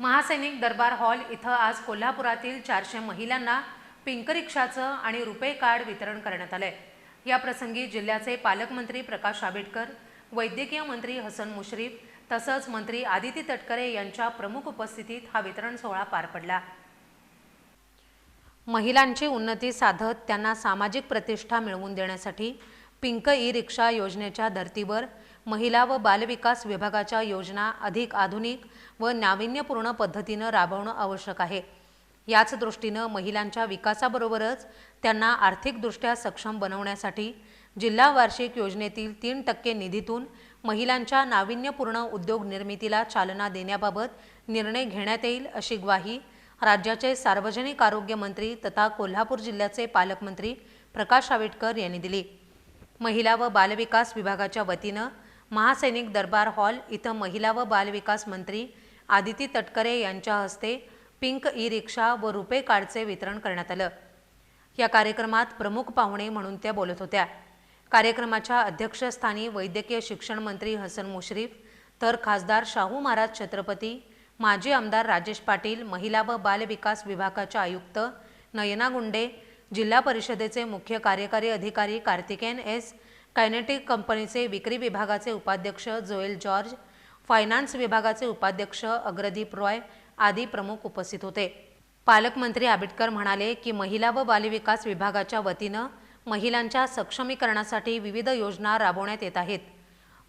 महासैनिक दरबार hall इथं आज कोल्हापुरातील चारशे महिलांना पिंक रिक्षाचं आणि रुपे कार्ड वितरण करण्यात आलंय. या प्रसंगी जिल्ह्याचे पालकमंत्री प्रकाश आंबेडकर वैद्यकीय मंत्री हसन मुश्रीफ तसंच मंत्री आदिती तटकरे यांच्या प्रमुख उपस्थितीत हा वितरण सोहळा पार पडला. महिलांची उन्नती साधत त्यांना सामाजिक प्रतिष्ठा मिळवून देण्यासाठी पिंक ई रिक्षा योजनेच्या धर्तीवर महिला व बालविकास विभागाच्या योजना अधिक आधुनिक व नाविन्यपूर्ण पद्धतीनं राबवणं आवश्यक आहे. याच दृष्टीनं महिलांच्या विकासाबरोबरच त्यांना आर्थिकदृष्ट्या सक्षम बनवण्यासाठी जिल्हा वार्षिक योजनेतील तीन टक्के निधीतून महिलांच्या नाविन्यपूर्ण उद्योग निर्मितीला चालना देण्याबाबत निर्णय घेण्यात येईल अशी ग्वाही राज्याचे सार्वजनिक आरोग्य मंत्री तथा कोल्हापूर जिल्ह्याचे पालकमंत्री प्रकाश आंबेडकर यांनी दिली. महिला व बालविकास विभागाच्या वतीनं महासैनिक दरबार हॉल इथं महिला व बालविकास मंत्री आदिती तटकरे यांच्या हस्ते पिंक ई रिक्षा व रुपे कार्डचे वितरण करण्यात आलं. या कार्यक्रमात प्रमुख पाहुणे म्हणून त्या बोलत होत्या. कार्यक्रमाच्या अध्यक्षस्थानी वैद्यकीय शिक्षण मंत्री हसन मुश्रीफ तर खासदार शाहू महाराज छत्रपती माजी आमदार राजेश पाटील महिला व बालविकास विभागाच्या आयुक्त नयना गुंडे जिल्हा परिषदेचे मुख्य कार्यकारी अधिकारी कार्तिकेन एस कायनेटिक कंपनीचे विक्री विभागाचे उपाध्यक्ष जोएल जॉर्ज फायनान्स विभागाचे उपाध्यक्ष अग्रदीप रॉय आदी प्रमुख उपस्थित होते. पालकमंत्री आंबेडकर म्हणाले की महिला व बालविकास विभागाच्या वतीनं महिलांच्या सक्षमीकरणासाठी विविध योजना राबवण्यात येत आहेत.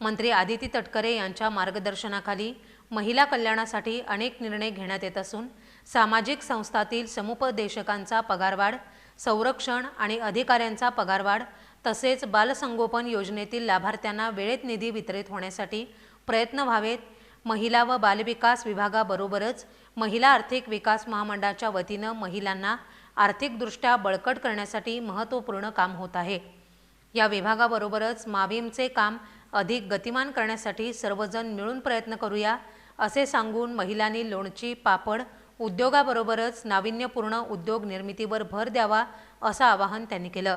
मंत्री आदिती तटकरे यांच्या मार्गदर्शनाखाली महिला कल्याणासाठी अनेक निर्णय घेण्यात येत असून सामाजिक संस्थातील समुपदेशकांचा पगारवाढ संरक्षण आणि अधिकाऱ्यांचा पगारवाढ तसेच बालसंगोपन योजनेतील लाभार्थ्यांना वेळेत निधी वितरित होण्यासाठी प्रयत्न व्हावेत. महिला व बालविकास विभागाबरोबरच महिला आर्थिक विकास महामंडळाच्या वतीनं महिलांना आर्थिकदृष्ट्या बळकट करण्यासाठी महत्त्वपूर्ण काम होत आहे. या विभागाबरोबरच माविमचे काम अधिक गतिमान करण्यासाठी सर्वजण मिळून प्रयत्न करूया असे सांगून महिलांनी लोणची पापड उद्योगाबरोबरच नाविन्यपूर्ण उद्योग निर्मितीवर भर द्यावा असं आवाहन त्यांनी केलं.